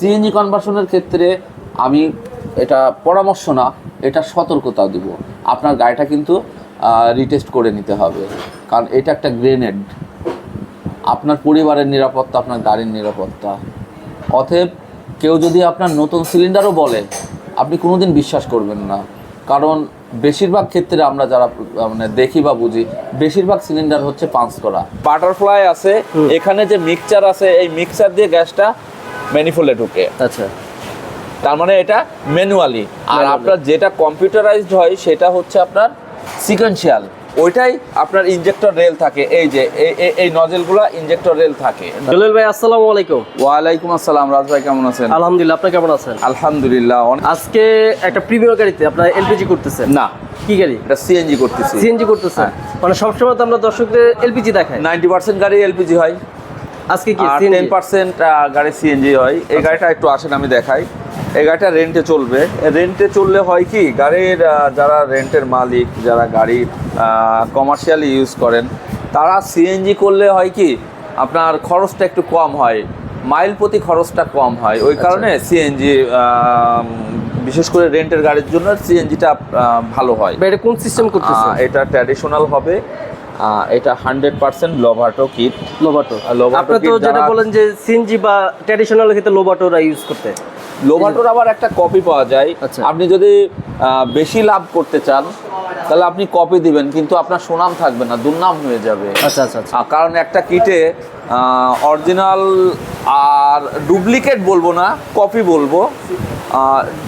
CNG কনভার্সনের ক্ষেত্রে আমি এটা পরামর্শ না এটা সতর্কতা দিব। আপনার গাড়িটা কিন্তু রিটেস্ট করে নিতে হবে। কারণ এটা একটা গ্রেনেড আপনার পরিবারের নিরাপত্তা আপনার গাড়ির নিরাপত্তা। অতএব কেউ যদি আপনার নতুন সিলিন্ডারও বলে আপনি কোনোদিন বিশ্বাস করবেন না। কারণ বেশিরভাগ ক্ষেত্রে আমরা যারা মানে দেখি বা বুঝি বেশিরভাগ সিলিন্ডার হচ্ছে পাঞ্চ করা। বাটারফ্লাই আছে এখানে যে মিক্সচার আছে এই মিক্সচার দিয়ে গ্যাসটা ম্যানিফোলে ঢুকে। আচ্ছা। তার মানে এটা ম্যানুয়ালি। আর আপনার যেটা কম্পিউটারাইজড হয় সেটা হচ্ছে আপনার সিকোয়েন্সিয়াল। ওইটাই আপনার ইনজেক্টর রেল থাকে। এই যে এই- নজেলগুলো ইনজেক্টর রেল থাকে। জলিল ভাই আসসালামু আলাইকুম। ওয়ালাইকুম আসসালাম। রাজ ভাই কেমন আছেন? আলহামদুলিল্লাহ আপনি কেমন আছেন? আলহামদুলিল্লাহ আজকে একটা প্রিমিয়ার গাড়িতে আপনার এলপিজি করতেছেন না। কি গাড়ি? এটা সিএনজি করতেছি। সিএনজি করতেছেন মানে সবসময় তো আমরা দর্শকদের এলপিজি দেখাই। নাইনটি পার্সেন্ট গাড়ি এলপিজি হয়। আজকে কি আর সিএনজি টেন পার্সেন্ট গাড়ি সিএনজি হয়। এই গাড়িটা একটু আসেন আমি দেখাই। এই গাড়িটা রেন্টে চলবে। রেন্টে চললে হয় কি গাড়ির যারা রেন্টের মালিক যারা গাড়ি কমার্শিয়ালি ইউজ করেন তারা সিএনজি করলে হয় কি আপনার খরচটা একটু কম হয়। মাইল প্রতি খরচটা কম হয়। ওই কারণে সিএনজি বিশেষ করে রেন্টের গাড়ির জন্য সিএনজিটা ভালো হয়। এটা কোন সিস্টেম করতেছেন? এটা ট্র্যাডিশনাল হবে। এটা hundred percent Lovato kit Lovato আপনি তো যেটা বলেন যে সিএনজি বা ট্র্যাডিশনাল ক্ষেত্রে লোবাটোরা ইউজ করতে। লোভাটোর আবার একটা কপি পাওয়া যায়। আচ্ছা। আপনি যদি বেশি লাভ করতে চান তাহলে আপনি কপি দিবেন কিন্তু আপনার সুনাম থাকবে না দুর্নাম হয়ে যাবে। আচ্ছা আচ্ছা আচ্ছা। কারণ একটা কিটে অরিজিনাল আর ডুপ্লিকেট বলব না কপি বলব।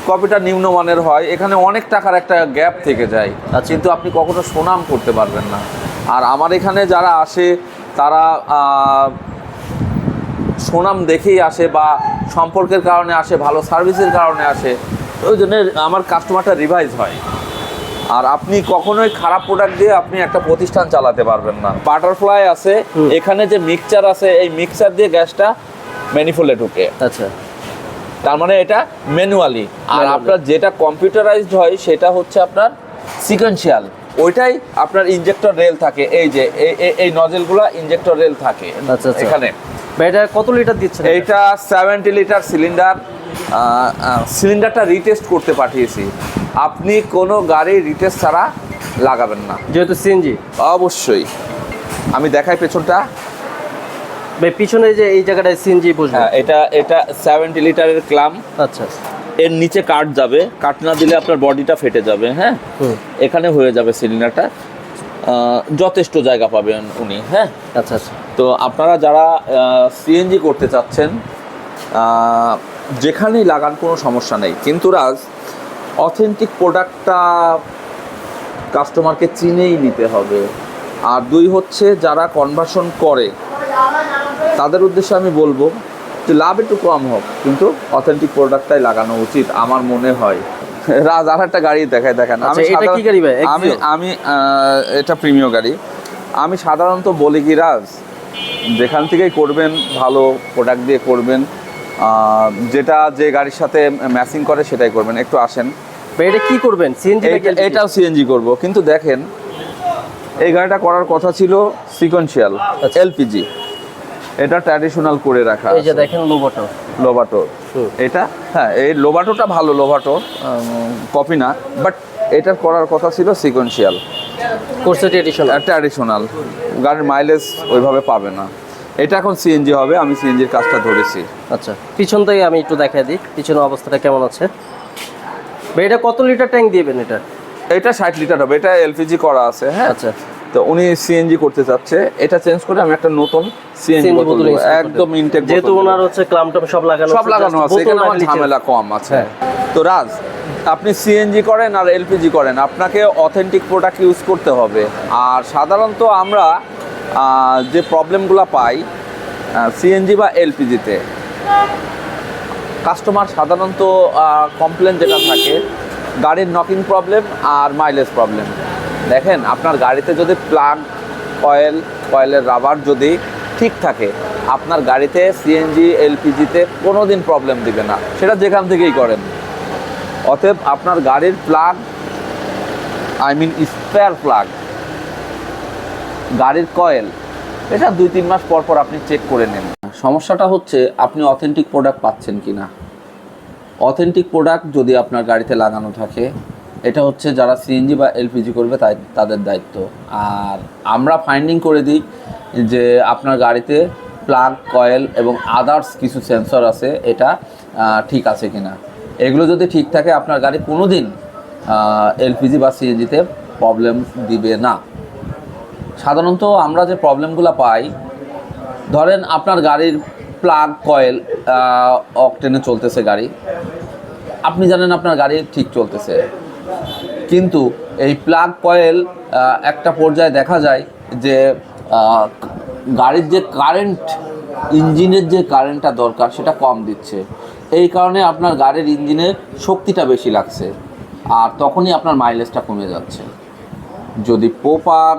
কপিটা নিম্নমানের হয়। এখানে অনেক টাকার একটা গ্যাপ থেকে যায়। আচ্ছা। কিন্তু আপনি কখনো সুনাম করতে পারবেন না। আর আমার এখানে যারা আসে তারা সুনাম দেখেই আসে বা সম্পর্কের কারণে আসে ভালো সার্ভিসের কারণে আসে ওই জন্য আমার কাস্টমারটা রিভাইজ হয়। আর আপনি কখনোই খারাপ প্রোডাক্ট দিয়ে আপনি একটা প্রতিষ্ঠান চালাতে পারবেন না। বাটারফ্লাই আছে এখানে যে মিক্সচার আছে এই মিক্সচার দিয়ে গ্যাসটা ম্যানিফোলে ঢুকে। আচ্ছা। তার মানে এটা ম্যানুয়ালি আর আপনার যেটা কম্পিউটারাইজড হয় সেটা হচ্ছে আপনার সিকোয়েন্সিয়াল ওইটাই আপনার ইনজেক্টর রেল থাকে। এই যে এই- নজেলগুলো ইনজেক্টর রেল থাকে আচ্ছা, আচ্ছা। এখানে। এটা কত লিটার দিচ্ছেন এইটা সেভেন্টি লিটার সিলিন্ডার সিলিন্ডারটা রিটেস্ট করতে পাঠিয়েছি। আপনি কোনো গাড়ি রিটেস্ট ছাড়া লাগাবেন না। যেহেতু সিএনজি অবশ্যই। আমি দেখাই পেছনটা। ভাই পিছনে যে এই জায়গাটায় সিএনজি বসবে। হ্যাঁ এটা এটা সেভেন্টি লিটারের ক্লাম। আচ্ছা। এর নিচে কাট যাবে। কাট না দিলে আপনার বডিটা ফেটে যাবে হ্যাঁ? এখানে হয়ে যাবে সিলিন্ডারটা। যথেষ্ট জায়গা পাবেন উনি হ্যাঁ? আচ্ছা আচ্ছা। তো আপনারা যারা সিএনজি করতে চাচ্ছেন যেখানেই লাগান কোনো সমস্যা নেই। কিন্তু রাজ অথেন্টিক প্রোডাক্টটা কাস্টমারকে চিনেই নিতে হবে। আর দুই হচ্ছে যারা কনভার্সন করে তাদের উদ্দেশ্যে আমি বলব লাভ একটু কম হোক কিন্তু অথেন্টিক প্রোডাক্টটাই লাগানো উচিত আমার মনে হয়। রাজ আর একটা গাড়ি দেখায় দেখেন। আচ্ছা, গাড়ি ভাই? আমি? আমি এটা প্রিমিয় গাড়ি। আমি সাধারণত বলি কি রাজ যেখান থেকেই করবেন ভালো প্রোডাক্ট দিয়ে করবেন যেটা যে গাড়ির সাথে ম্যাচিং করে সেটাই করবেন। একটু আসেন। এটা কি করবেন? সিএনজি এটাও সিএনজি করব। কিন্তু দেখেন এই গাড়িটা করার কথা ছিল সিকোয়েন্সিয়াল আচ্ছা। এলপিজি এটা ট্র্যাডিশনাল করে রাখা এই যে দেখেন লোবাটো লোবাটো এটা? হ্যাঁ এই লোবাটোটা ভালো লোবাটো কপি না বাট এটার করার কথা ছিল সিকোয়েন্সিয়াল কোর্সে ট্রেডিশনাল ট্র্যাডিশনাল গাড়ির মাইলেজ ওইভাবে পাবে না। এটা এখন সিএনজি হবে আমি সিএনজির কাজটা ধরেছি। আচ্ছা পিছন থেকে আমি একটু দেখাই দিই পিছনের অবস্থাটা কেমন আছে। এটা কত লিটার ট্যাঙ্ক দিবেন এটা? এটা ষাট লিটার হবে এটা এলপিজি করা আছে হ্যাঁ। আচ্ছা। তো উনি সিএনজি করতে চাচ্ছে। এটা চেঞ্জ করে আমি একটা নতুন সিএনজি বোতল একদম ইনটেক যেহেতু ওনার হচ্ছে ক্লামটাম সব লাগানো সব লাগানো আছে এখানে আমার ঝামেলা কম আছে। হ্যাঁ। তো রাজ আপনি সিএনজি করেন আর এলপিজি করেন আপনাকে অথেন্টিক প্রোডাক্ট ইউজ করতে হবে। আর সাধারণত আমরা যে প্রবলেমগুলো পাই সিএনজি বা এলপিজিতে কাস্টমার সাধারণত কমপ্লেন যেটা থাকে গাড়ির নকিং প্রবলেম আর মাইলেজ প্রবলেম দেখেন, আপনার গাড়িতে যদি প্লাগ অয়েল অয়েলের রাবার যদি ঠিক থাকে, আপনার গাড়িতে সিএনজি এলপিজিতে কোনো দিন প্রবলেম দিবে না। সেটা যেখান থেকেই করেন। অতএব আপনার গাড়ির plug I mean spare plug গাড়ির কয়েল এটা দুই তিন মাস পর পর আপনি চেক করে নেন। সমস্যাটা হচ্ছে, আপনি অথেন্টিক প্রোডাক্ট পাচ্ছেন কি না অথেন্টিক প্রোডাক্ট যদি আপনার গাড়িতে লাগানো থাকে এটা হচ্ছে যারা সিএনজি বা এলপিজি করবে তাই তাদের দায়িত্ব। আর আমরা ফাইন্ডিং করে দিই যে আপনার গাড়িতে প্লাগ কয়েল এবং আদার্স কিছু সেন্সর আছে, এটা ঠিক আছে কিনা। এগুলো যদি ঠিক থাকে, আপনার গাড়ি কোনো দিন এলপিজি বা সিএনজিতে প্রবলেম দিবে না। সাধারণত আমরা যে প্রবলেমগুলো পাই, ধরেন আপনার গাড়ির প্লাগ কয়েল অকটেনে চলতেছে গাড়ি। আপনি জানেন আপনার গাড়ি ঠিক চলতেছে। কিন্তু এই প্লাগ কয়েল একটা পর্যায়ে দেখা যায় যে গাড়ির যে কারেন্ট ইঞ্জিনের যে কারেন্টটা দরকার সেটা কম দিচ্ছে। এই কারণে আপনার গাড়ির ইঞ্জিনের শক্তিটা বেশি লাগছে আর তখনই আপনার মাইলেজটা কমে যাচ্ছে। যদি পোপার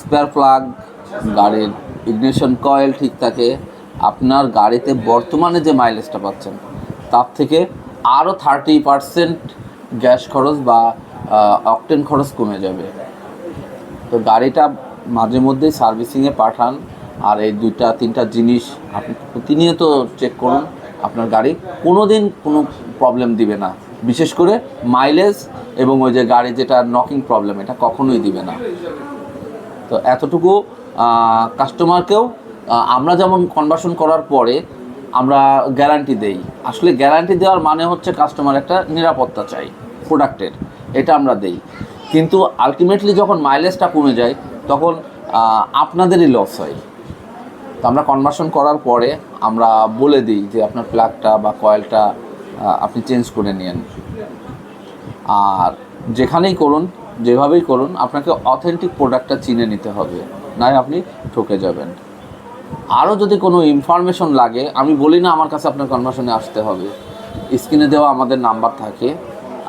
স্পেয়ার প্লাগ গাড়ির ইগনিশন কয়েল ঠিক থাকে, আপনার গাড়িতে বর্তমানে যে মাইলেজটা পাচ্ছেন, তার থেকে আরও থার্টি পারসেন্ট গ্যাস খরচ বা অকটেন খরচ কমে যাবে। তো গাড়িটা মাঝে মধ্যেই সার্ভিসিংয়ে পাঠান, আর এই দুইটা, তিনটা জিনিস আপনি প্রতিনিয়ত চেক করুন আপনার গাড়ি। কোনো দিন কোনো প্রবলেম দিবে না। বিশেষ করে মাইলেজ এবং ওই যে গাড়ি যেটা নকিং প্রবলেম এটা কখনোই দিবে না। তো এতটুকু কাস্টমারকেও আমরা যেমন কনভার্সন করার পরে আমরা গ্যারান্টি দেই। আসলে গ্যারান্টি দেওয়ার মানে হচ্ছে কাস্টমার একটা নিরাপত্তা চাই প্রোডাক্টের এটা আমরা দেই। কিন্তু আলটিমেটলি যখন মাইলেজটা কমে যায়, তখন আপনাদেরই লস হয়। তো আমরা কনভার্সন করার পরে আমরা বলে দিই যে আপনার প্লাগটা বা কয়েলটা আপনি চেঞ্জ করে নিন আর যেখানেই করুন, যেভাবেই করুন, আপনাকে অথেন্টিক প্রোডাক্টটা চিনে নিতে হবে। নয় আপনি ঠকে যাবেন। আরও যদি কোনো ইনফরমেশন লাগে, আমি বলি না আমার কাছে আপনার কনভার্সনে আসতে হবে। স্ক্রিনে দেওয়া আমাদের নাম্বার থাকে।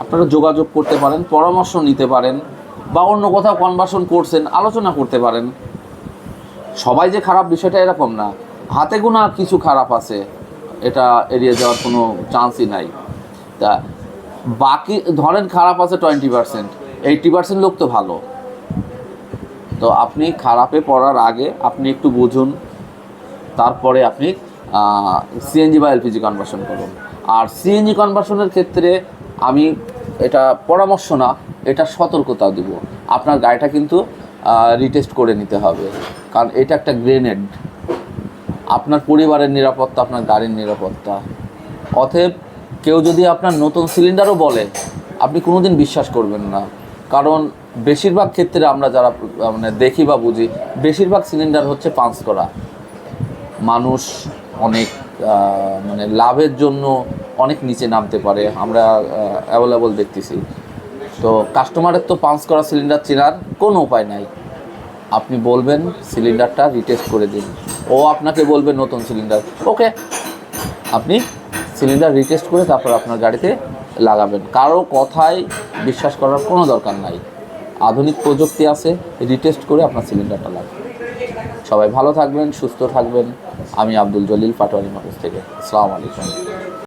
আপনারা যোগাযোগ করতে পারেন, পরামর্শ নিতে পারেন, বা অন্য কোথাও কনভার্সন করছেন, আলোচনা করতে পারেন। সবাই যে খারাপ বিষয়টা এরকম না। হাতে গোনা কিছু খারাপ আছে, এটা এড়িয়ে যাওয়ার কোনো চান্সই নাই। তা বাকি, ধরেন খারাপ আছে টোয়েন্টি পার্সেন্ট এইটটি পার্সেন্ট লোক তো ভালো। তো আপনি খারাপে পড়ার আগে আপনি একটু বুঝুন তারপরে আপনি সিএনজি বা এলপিজি কনভার্সন করুন। আর সিএনজি কনভার্সনের ক্ষেত্রে আমি এটা পরামর্শ না, এটা সতর্কতা দিব। আপনার গাড়িটা কিন্তু রিটেস্ট করে নিতে হবে। কারণ এটা একটা গ্রেনেড আপনার পরিবারের নিরাপত্তা, আপনার গাড়ির নিরাপত্তা। অতএব কেউ যদি আপনার নতুন সিলিন্ডারও বলে, আপনি কোনোদিন বিশ্বাস করবেন না। কারণ বেশিরভাগ ক্ষেত্রে আমরা যারা মানে দেখি বা বুঝি, বেশিরভাগ সিলিন্ডার হচ্ছে পাঞ্চ করা। মানুষ অনেক মানে লাভের জন্য অনেক নিচে নামতে পারে, আমরা অ্যাভেলেবল দেখতেছি। তো কাস্টমারের তো পাঞ্চ করা সিলিন্ডার চেনার কোনো উপায় নাই। আপনি বলবেন সিলিন্ডারটা রিটেস্ট করে দিন। ও আপনাকে বলবে নতুন সিলিন্ডার ওকে, আপনি সিলিন্ডার রিটেস্ট করে তারপর আপনার গাড়িতে লাগাবেন। কারও কথায় বিশ্বাস করার কোনো দরকার নাই। আধুনিক প্রযুক্তি আছে রিটেস্ট করে আপনার সিলিন্ডারটা লাগবে সবাই ভালো থাকবেন সুস্থ থাকবেন। আমি আব্দুল জলিল পাটোয়ারি মানুষ থেকে। আসসালামু আলাইকুম।